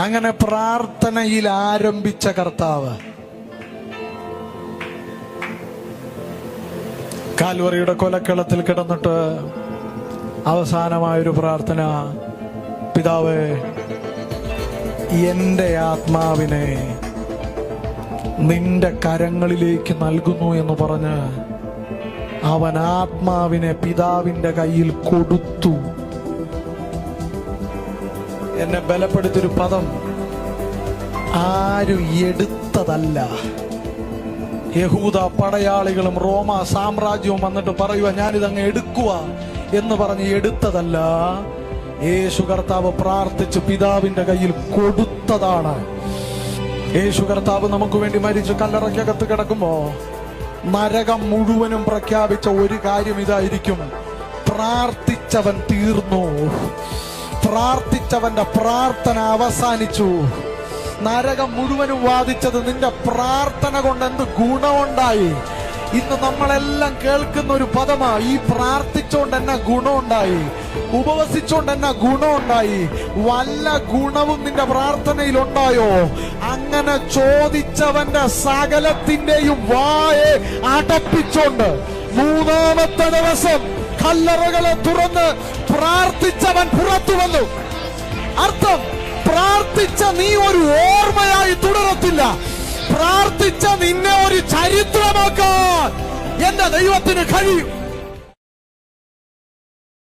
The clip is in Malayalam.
അങ്ങനെ പ്രാർത്ഥനയിൽ ആരംഭിച്ച കർത്താവ്. കാൽവറിയുടെ കൊലക്കളത്തിൽ കിടന്നിട്ട് അവസാനമായൊരു പ്രാർത്ഥന. പിതാവേ എന്റെ ആത്മാവിനെ നിന്റെ കരങ്ങളിലേക്ക് നൽകുന്നു എന്ന് പറഞ്ഞ് അവൻ ആത്മാവിനെ പിതാവിന്റെ കയ്യിൽ കൊടുത്തു. എന്നെ ബലപ്പെടുത്തിയൊരു പദം ആരും എടുത്തതല്ല. യഹൂദ പടയാളികളും റോമ സാമ്രാജ്യവും വന്നിട്ട് പറയുക ഞാനിതങ്ങ് എടുക്കുക എന്ന് പറഞ്ഞ് എടുത്തതല്ല. യേശു കർത്താവ് പ്രാർത്ഥിച്ച് പിതാവിന്റെ കയ്യിൽ കൊടുത്തതാണ്. യേശു കർത്താവ് നമുക്ക് വേണ്ടി മരിച്ചു കല്ലറയ്ക്കകത്ത് കിടക്കുമ്പോ നരകം മുഴുവനും പ്രഖ്യാപിച്ച ഒരു കാര്യം ഇതായിരിക്കും. പ്രാർത്ഥിച്ചവൻ തീർന്നു. പ്രാർത്ഥിച്ചവന്റെ പ്രാർത്ഥന അവസാനിച്ചു. നരകം മുഴുവനും വാദിച്ചത് നിന്റെ പ്രാർത്ഥന കൊണ്ട് എന്ത് ഗുണമുണ്ടായി? ഇന്ന് നമ്മളെല്ലാം കേൾക്കുന്ന ഒരു പദമാ ഈ പ്രാർത്ഥിച്ചോണ്ട് എന്നാ ഗുണമുണ്ടായി? ഉപവസിച്ചോണ്ട് എന്നാ ഗുണമുണ്ടായി? വല്ല ഗുണവും നിന്റെ പ്രാർത്ഥനയിൽ ഉണ്ടായോ അങ്ങനെ ചോദിച്ചവന്റെ സകലത്തിന്റെയും വായെ അടപ്പിച്ചോണ്ട് മൂന്നാമത്തെ ദിവസം കല്ലറകളെ തുറന്ന് പ്രാർത്ഥിച്ചവൻ പുറത്തു വന്നു. അർത്ഥം പ്രാർത്ഥിച്ച നീ ഒരു ഓർമ്മയായി തുടരത്തില്ല. പ്രാർത്ഥിച്ച നിന്നെ ഒരു ചരിത്രമാക്കാൻ എന്റെ ദൈവത്തിന് കഴിയും.